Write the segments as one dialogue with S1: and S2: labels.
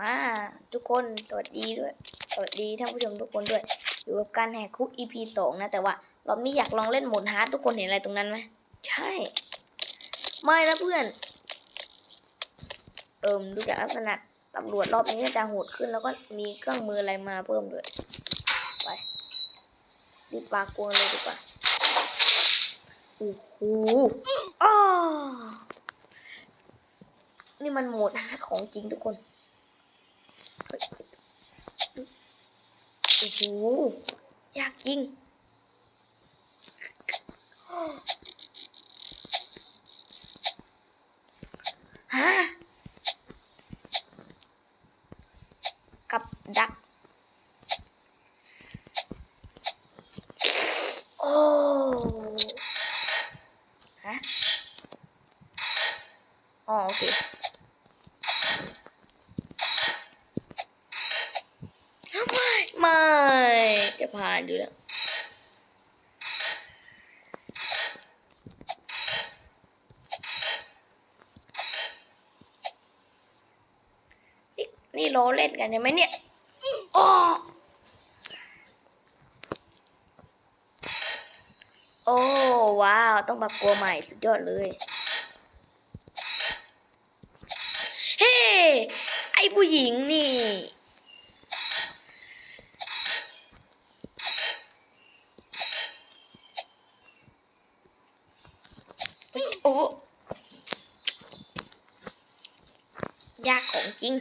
S1: มาทุกคนสวัสดีด้วยสวัสดีท่านผู้ชมทุกคนด้วยอยู่กับการแหกคุก EP สองนะแต่ว่ารอบนี้อยากลองเล่นโหมดฮาร์ดทุกคนเห็นอะไรตรงนั้นไหมใช่ ไม่นะเพื่อน เอิมดูจากลักษณะตำรวจรอบนี้จะโหดขึ้นแล้วก็มีเครื่องมืออะไรมาเพิ่มด้วยไปรีบปากกวนเลยดีกว่าโอ้โหอ้อนี่มันโหมดฮาร์ดของจริงทุกคน โอ้โหยากจริงฮะกับดัก โอ้ฮะอ๋อโอเค ไม่ไม่จะ ผ่านอยู่แล้วนี่นี่โลเล่นกันใช่ไหมเนี่ยโอ้โอ้ว้าว ต้องปรับกลัวใหม่สุดยอดเลย เฮ้ ไอผู้หญิงนี่ โอ้ ยากของ จริง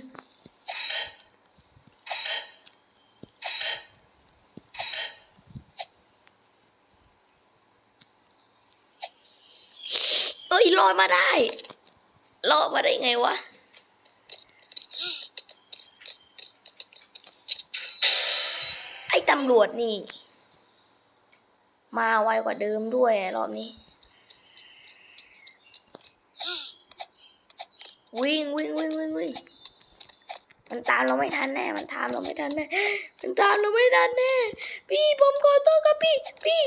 S1: เอ้ยลอยมาได้ลอยมาได้ไงวะไอ้ตำรวจนี่ มาไวกว่าเดิมด้วยรอบนี้ วิ่งวิ่งวิ่งวิ่งวิ่ง มันตามเราไม่ทันแน่ มันตามเราไม่ทันแน่ มันตามเราไม่ทันแน่ พี่ผมขอโทษครับพี่ พี่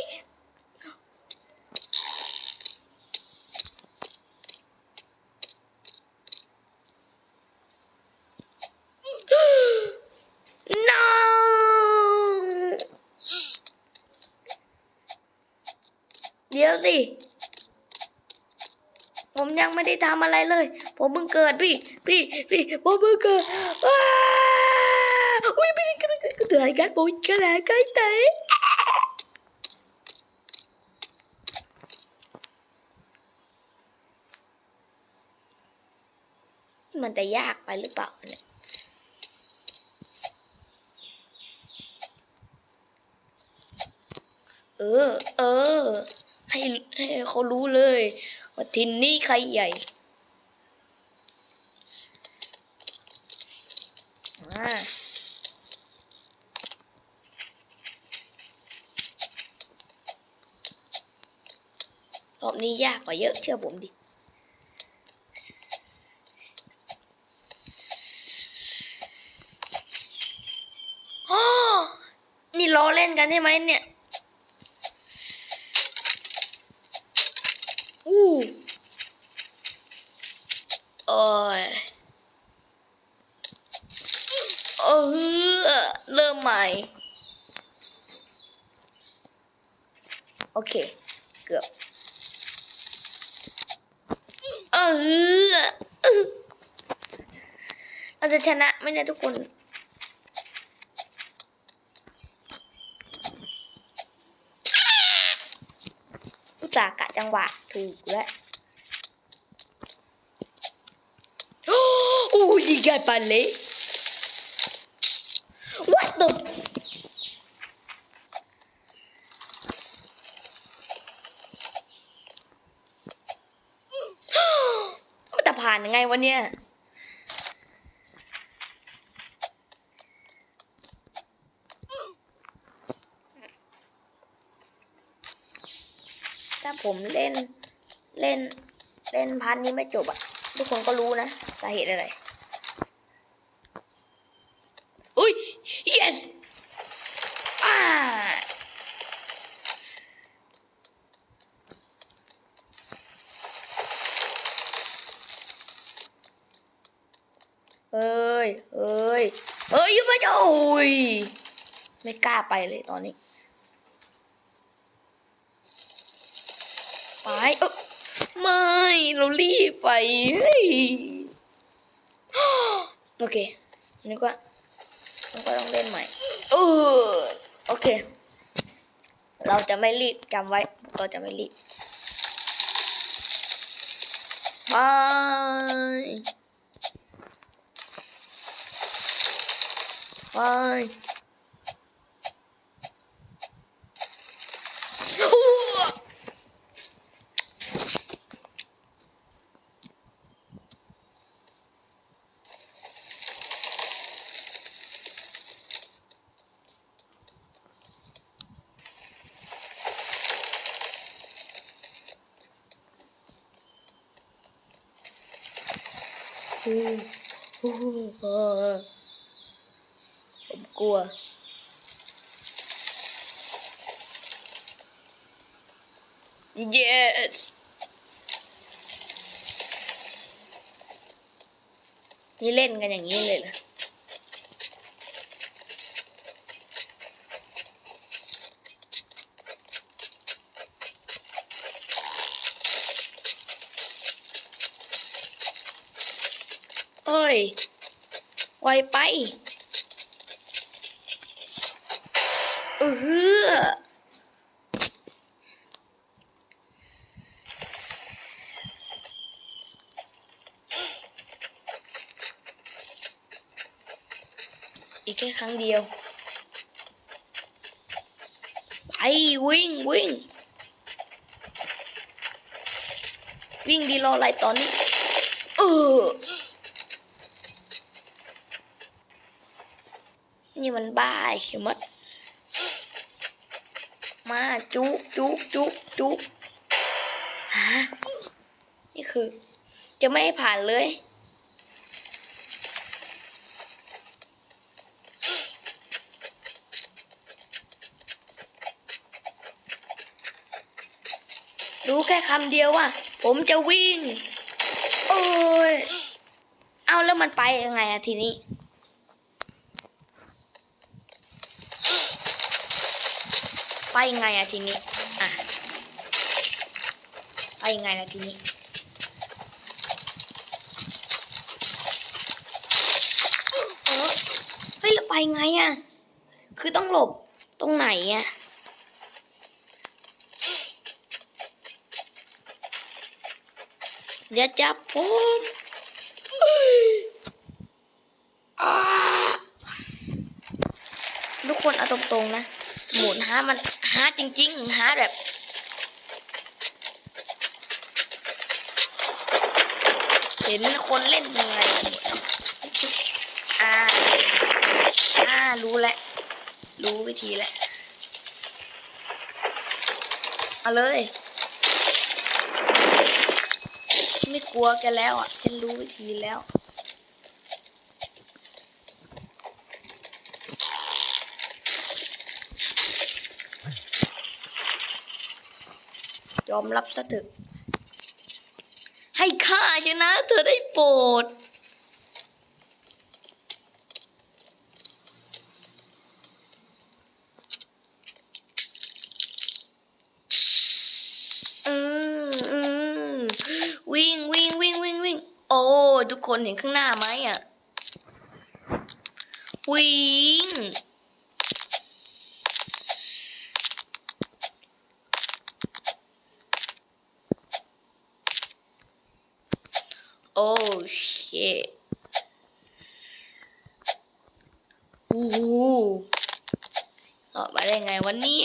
S1: เดี๋ยวสิ ผมยังไม่ได้ทำอะไรเลย ผมเพิ่งเกิดพี่ พี่พี่ผมเพิ่งเกิดว้าอุ้ยไม่ได้กระกระตัวอะไรกันโอ้ยกระไรกันเตะมันจะยากไปหรือเปล่าเนี่ยเออ เออ ให้ให้เขารู้เลยว่าทินนี่ใครใหญ่อ่า รอบนี้ยากกว่าเยอะเชื่อผมดิโอ้นี่ล้อเล่นกันใช่ไหมเนี่ย อู้โอ้ยเออเริ่มใหม่ โอเค เกือบเออเราจะชนะไมเนี่ทุกคนอุตส่าห์กะจังหวะถูกแล้วโอ้ยยิงกันปันเลย What the มันจะ ผ่านยังไงวะเนี่ยถ้าผมเล่นเล่นเล่นพันนี้ไม่จบอะทุกคนก็รู้นะสาเหตุอะไร อุ้ย yes อ่าเออ อ้ยเอ้ยเอ้ยอยังไม่จะโอ้ยไม่ กล้าไปเลยตอนนี้ไปเออไม่เรารีบไปโอเคนนี้ก็มันก็ต้องเล่นใหม่เออโอเค เราจะไม่รีบจำไว้ เราจะไม่รีบไปไป อู้อู้เออผมกลัว yes นี่เล่นกันอย่างนี้เลยเหรอเอ้ย ไวไป เออ ค่ครั้งเดียว ไปวิ่งวิ่ง วิ่งดีรออะไรตอนนี้ เออ นี่มันบ้าใช่ไหมดมาจุกจุกจุกจุกฮะ นี่คือ จะไม่ให้ผ่านเลย รู้แค่คำเดียวว่า ผมจะวิ่ง โอ้ย เอาแล้วมันไปยังไงอะทีนี้ ไปยังไงอะทีนี้ อะ ไปยังไงอะทีนี้เออเฮ้ยแล้วไปไงอะคือต้องหลบตรงไหนอะ อย่าจับผมอ่าทุกคนเอาตรงๆนะ หมุนฮามันฮาร์ดจริงๆฮาแบบเห็นคนเล่นยังไงอ่า อ่า รู้แล้ว รู้วิธีแล้ว เอาเลย ไม่กลัวแกแล้วอะ ฉันรู้วิธีแล้ว ยอมรับซะเถอะให้ข้าชนะเธอได้โปรด อืมอืมวิ่งวิ่งวิ่งวิ่งวิ่ง โอ้ ทุกคนเห็นข้างหน้าไหมอะ วิ่งโอ้ shit โอ้โหออกมาได้ไงวันนี้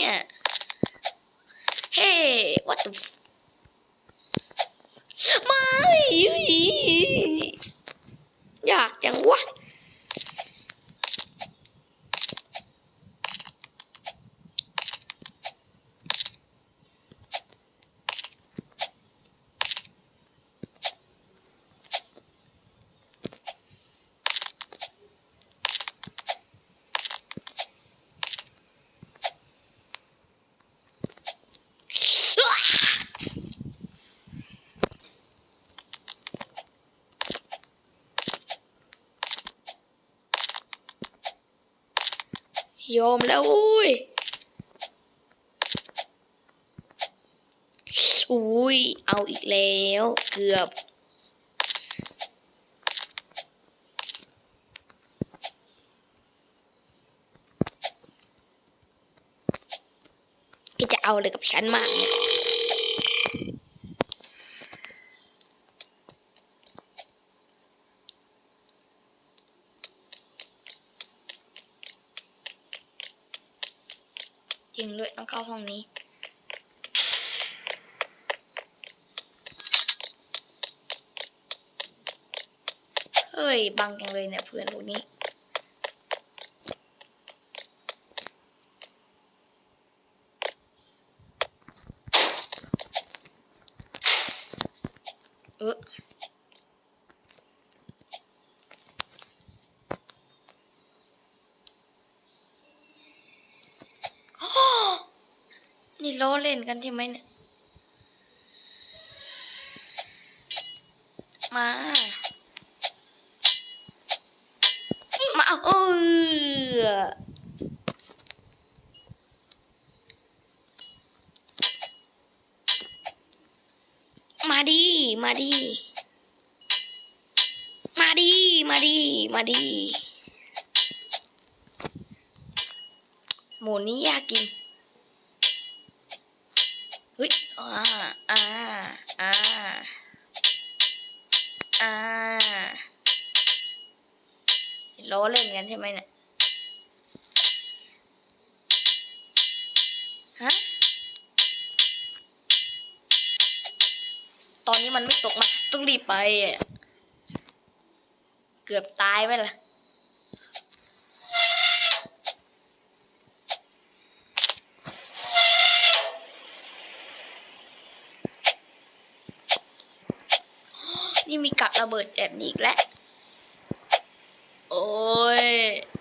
S1: ยอมแล้วอุ้ยอุ้ย เอาอีกแล้ว เกือบ ก็จะเอาเลยกับฉันมากเนี่ย จริงด้วยต้องเข้าห้องนี้เฮ้ยบังจังเลยเนี่ยเพื่อนพวกนี้ เออ นี่ล้ อนกันใช่ไหมเนี่ย มา มาเออมาดิมาดิมาดิมาดิมาดิหมูนี้ยากกิน อ่าอ่าอ่าอ่าล้อเล่นกันใช่ไหมเนี่ยฮะตอนนี้มันไม่ตกมา ต้องรีบไป เกือบตายไปละ นี่มีกับระเบิดแบบนี้อีกแล้วโอ้ย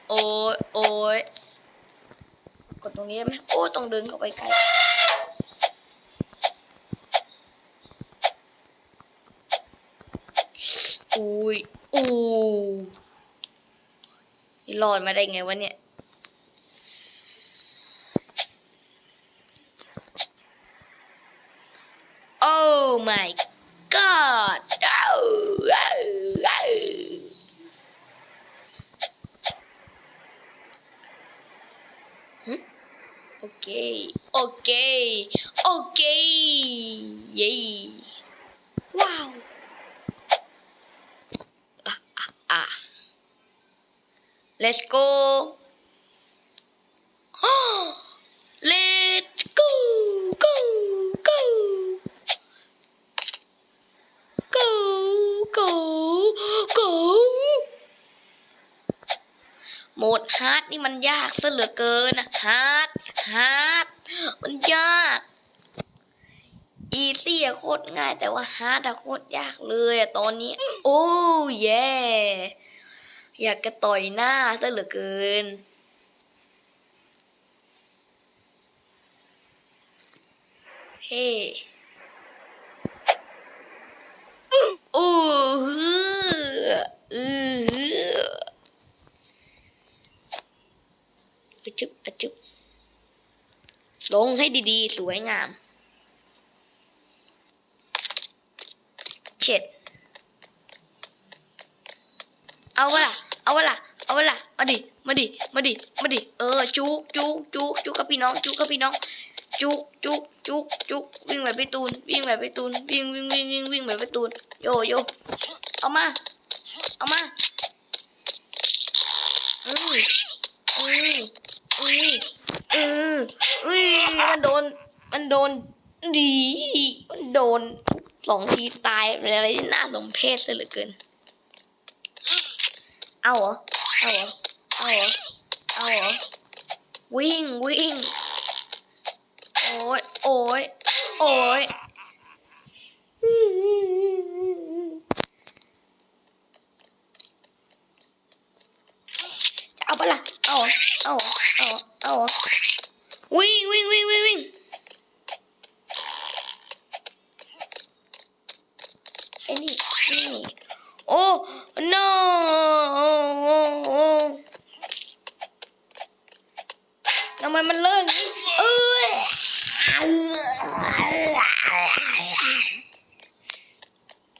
S1: โอ้ย โอ้ย กดตรงนี้ไหมโอ้ต้องเดินเข้าไปไกลอุ้ยอู้นี่รอดมาได้ไงวะเนี่ย โอ้ my god อ้าวอ้าวอ้าวหึโอเค โอเค โอเค เย้ ว้าว อะอะอะ let's go let's go go go go go go โหมดฮาร์ดนี่มันยากซะเหลือเกินนะฮาร์ดฮาร์ดมันยากอีซี่อะโคตรง่ายแต่ว่าฮาร์ดอะโคตรยากเลยอะตอนนี้ โอ้เย่ อยากจะต่อยหน้าซะเหลือเกิน เฮ้โอ้ฮืออือฮืออจึบอจึบลงให้ดีๆ สวยงาม เช็ด เอาวะล่ะ เอาวะล่ะเอาวะล่ะมาดิ มาดิ มาดิ มาดิ เออ จุกจุกจุกจุกกับพี่น้อง จุกกับพี่น้อง จุกจุกจุกจุกวิ่งแบบพี่ตูน วิ่งแบบพี่ตูน วิ่งวิ่งวิ่งวิ่งวิ่งแบบพี่ตูน โยโยเอามา เอามาอืออืออืออืออุ้ยมันโดน มันโดน ดี มันโดนสองทีตายเป็นอะไรที่น่าสมเพชซะเหลือเกิน เอาเหรอเอาเหรอเอาเหรอเอาเหรอวิ่งวิ่ง โอ้ยโอ้ยโอ้ยจะเอาปะล่ะเอาเหรอเอาเหรอเอาเหรอเอาเหรอวิ่งวิ่งวิ่งวิ่งวิ่งไอ้นี่นี่โอ้ no ไมมันเลิกนี้เอ้ย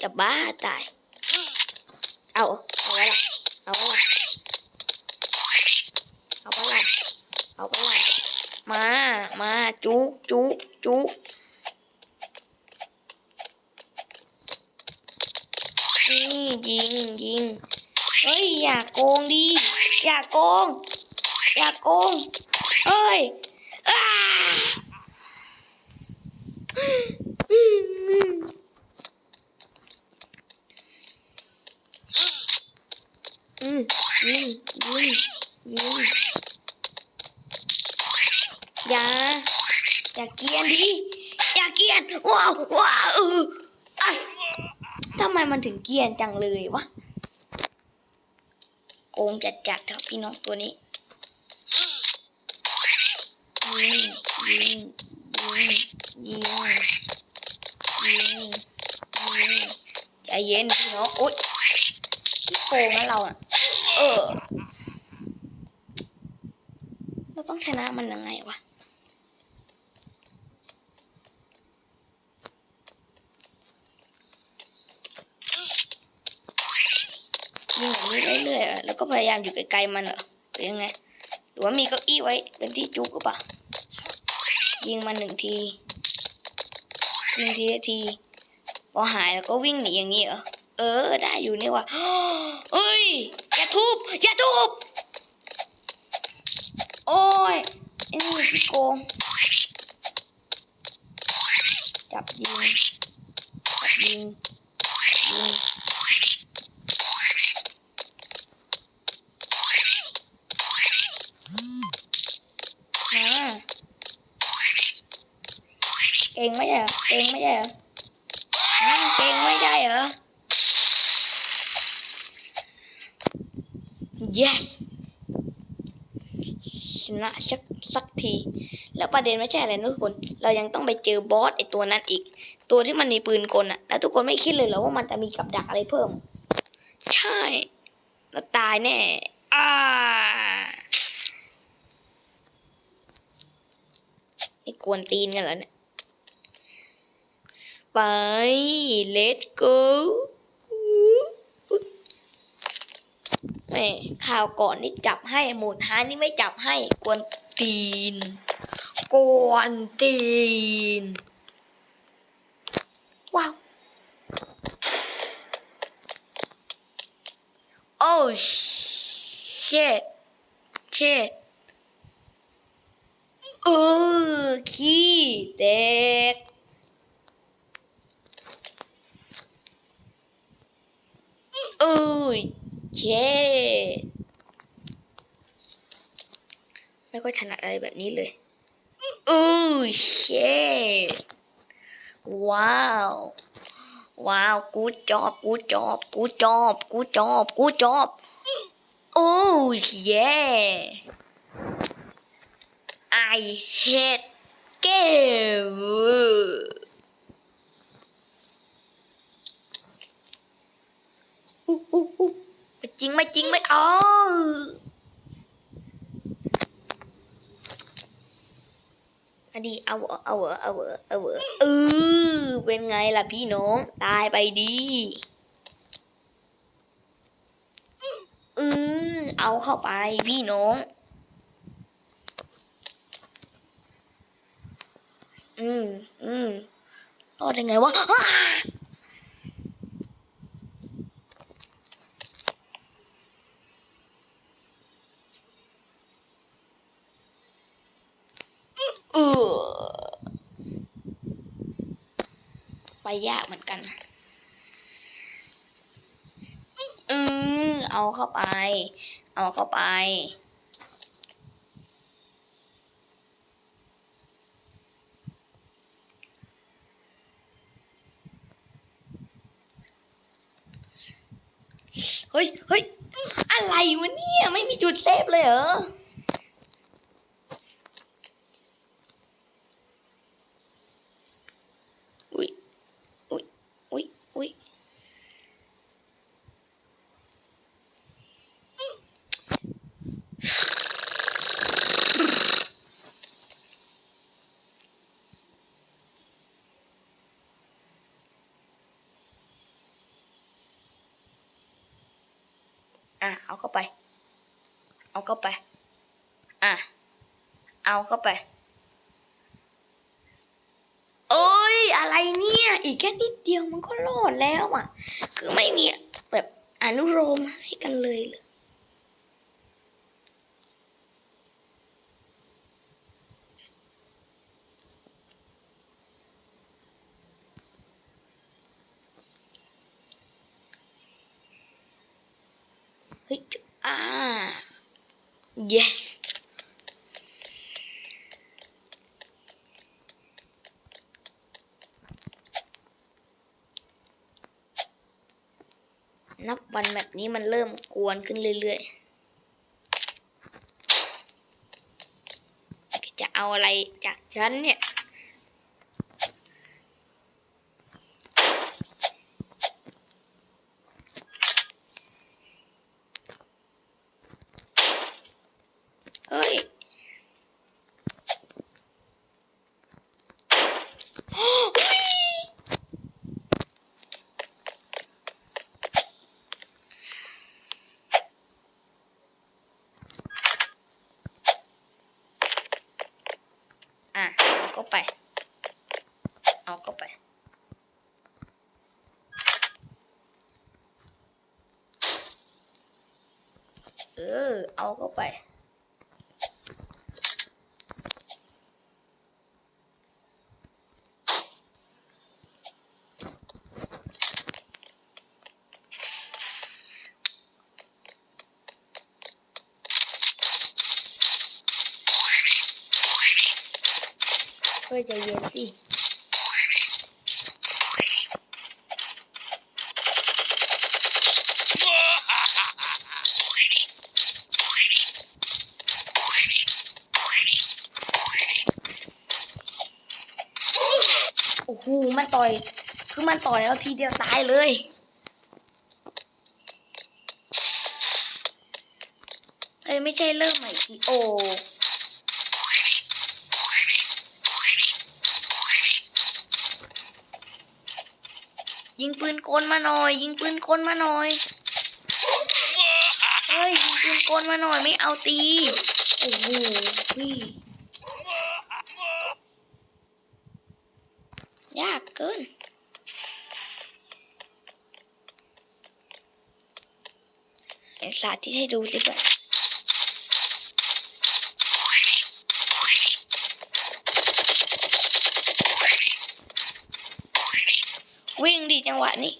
S1: จะบ้าตาย เอาเอาไว้ละเอาไว้ละเอาไปละเอาไปละมา มาจุกจุกจุกนี่ยิงยิงเฮ้ย อย่าโกงดิ อย่าโกง อย่าโกงเอ้ยอ้าอืมยิงยิงยิงอย่า อย่าเกียนดิอย่าเกียนว้าวว้าวเออทำไมมันถึงเกียนจังเลยวะโกงจัดจัดครับพี่น้องตัวนี้ยิงยิงยิงยิงยิงยิงใจเย็นพี่น้องโอ๊ยพี่โกงนะเราอะเออ เราต้องชนะมันยังไงวะ ยิงแบบนี้เรื่อยๆแล้วก็พยายามอยู่ไกลๆมันเหรอหรือยังไง หรือว่ามีเก้าอี้ไว้เป็นที่จุกหรือเปล่ายิงมันหนึ่งทียิงทีละทีพอหายแล้วก็วิ่งหนีอย่างนี้เหรอเออ ได้อยู่นี่ว่ะเอ้ยอย่าทุบอย่าทุบโอ้ยไอ้นี่พี่โกงจับยิงจับยิงยิง มา เก่งไม่ใช่เหรอเก่งไม่ใช่เหรอฮะเก่งไม่ใช่เหรอ yes ชนะสักสักที แล้วประเด็นไม่ใช่อะไรนะทุกคน เรายังต้องไปเจอบอสไอตัวนั้นอีก ตัวที่มันมีปืนกลอะแล้วทุกคนไม่คิดเลยเหรอว่ามันจะมีกับดักอะไรเพิ่ม ใช่เราตายแน่อ่านี่กวนตีนกันเหรอเนี่ย ไป let's go แม่ข่าวก่อนนี่จับให้หมุนฮานี่ไม่จับให้กวนตีน กวนตีน ว้าว โอ้ shit shit เออขี้เด็ก เอ้ยเช่ไม่ค่อยถนัดอะไรแบบนี้เลยเอ้ยเช่ว้าว ว้าว กูจอบ กูจอบ กูจอบ กูจอบ กูจอบโอ้ยเย่ I hate game อู้อู้อู้ไม่จริงไม่จริงไม่เอาอดีเอาเหรอเอาเอเอาเอเอาเอเออเป็นไงล่ะพี่น้อง ตายไปดีเออเอาเข้าไปพี่น้อง อืมอืมรอดยังไงวะ เออ ไปยากเหมือนกัน อืมเอาเข้าไป เอาเข้าไป เฮ้ย เฮ้ย อะไรวะเนี่ย ไม่มีจุดเซฟเลยเหรอ อุ้ย อุ้ย อุ้ย อุ้ย อ เอาเข้าไป เอาเข้าไป อะ เอาเข้าไปเอ้ย อะไรเนี่ย อีกแค่นิดเดียวมันก็รอดแล้วอะ คือไม่มีแบบอนุโลมให้กันเลยเลย เฮ้ยจุอ่า yes นับวันแบบนี้มันเริ่มกวนขึ้นเรื่อยๆ จะเอาอะไรจากฉันเนี่ย เฮ้ย อะ เอาก็ไป เอาก็ไป เออเอาก็ไปเฮ้ยใจะเย็นสิ โอ้โห มันต่อย คือมันต่อยแล้วทีเดียวตายเลย เอ้ยไม่ใช่เริ่มใหม่ทีโอยิงปืนกลมาหน่อย ยิงปืนกลมาหน่อยเฮ้ยยิงปืนกลมาหน่อยไม่เอาตี โอ้โหพี่ยา กเกินเดี๋ยวสาธิตให้ดูสิก่อนวิ่งดีจังหวะนี้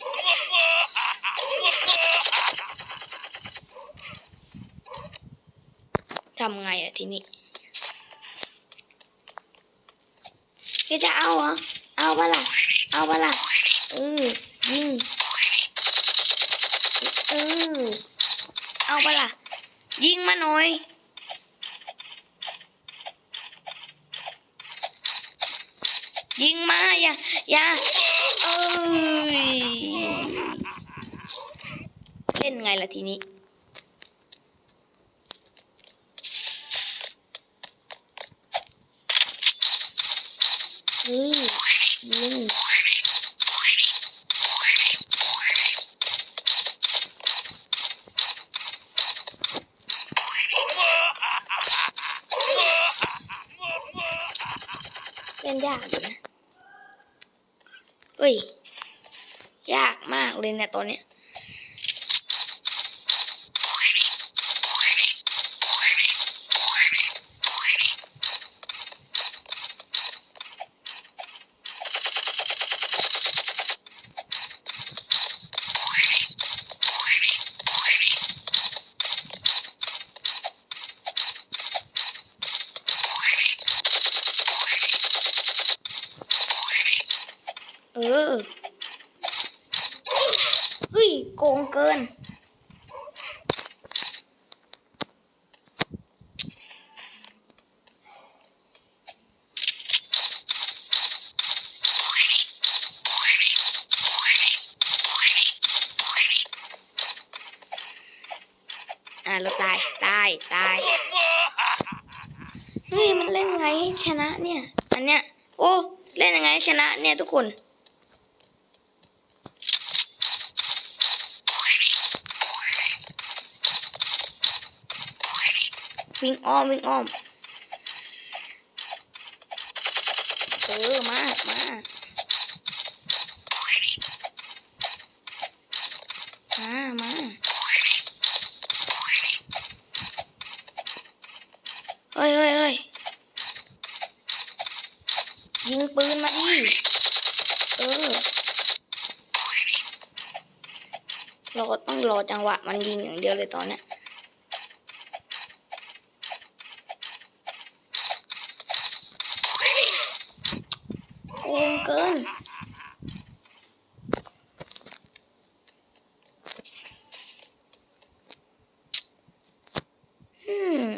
S1: ทำไงอะทีนี้จะเอาเหรอ เอาปะล่ะ เอาปละเออยิงเออเอาปละยิงมาหน่อยยิงมาอย่าอย่าเอ้ยเล่นไงล่ะทีนี้นี่ยิงเล่นยากอยู่นะเฮ้ย ยากมากเลยเนี่ยตอนเนี้ย เออเฮ้ยโกงเกิน อ่าเราตาย ตาย ตาย เฮ้ย มันเล่นไงชนะเนี่ย อันเนี้ย โอ้ เล่นยังไงชนะเนี่ยทุกคน เวิ่งอ้อมวิ่งอ้อมเออมา มามามาเฮ้ยเฮ้ยเฮ้ยยิงปืนมาดิเออเราก็ต้องรอจังหวะ มันยิงอย่างเดียวเลยตอนเนี้ย โกงเกิน อืม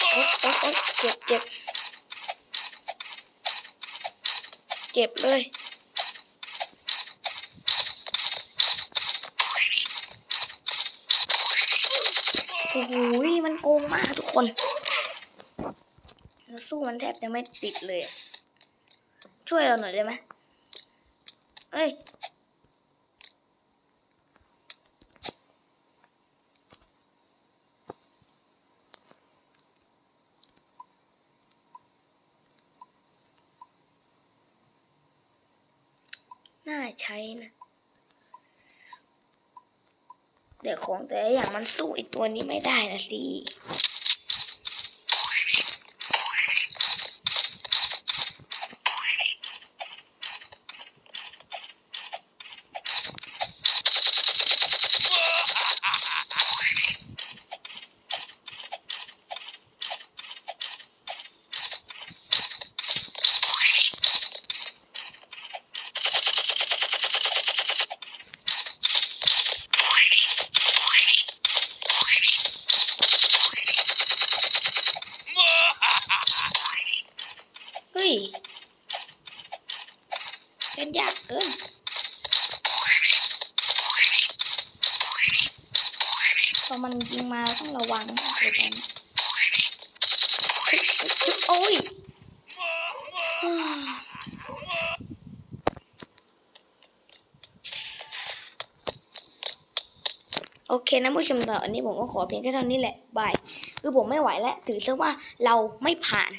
S1: โอ๊ยโอ๊ยโอ๊ยเจ็บเจ็บ เจ็บเลยโอ้โหมันโกงมากทุกคนเราสู้มันแทบจะไม่ติดเลย ช่วยเราหน่อยได้ไหมเอ้ย น่าใช้นะ เดี๋ยวของ แต่อย่างมันสู้ไอีตัวนี้ไม่ได้นะสิ เฮ้ยเป็นยากเกิน พอมันยิงมาต้องระวังมากเลยตอนนี้เฮ้ยเฮ้ยโอ้ยฮ่าโอเค นะผู้ชมต่ออันนี้ผมก็ขอเพียงแค่เท่านี้แหละบายคือผมไม่ไหวแล้วถือซะว่าเราไม่ผ่าน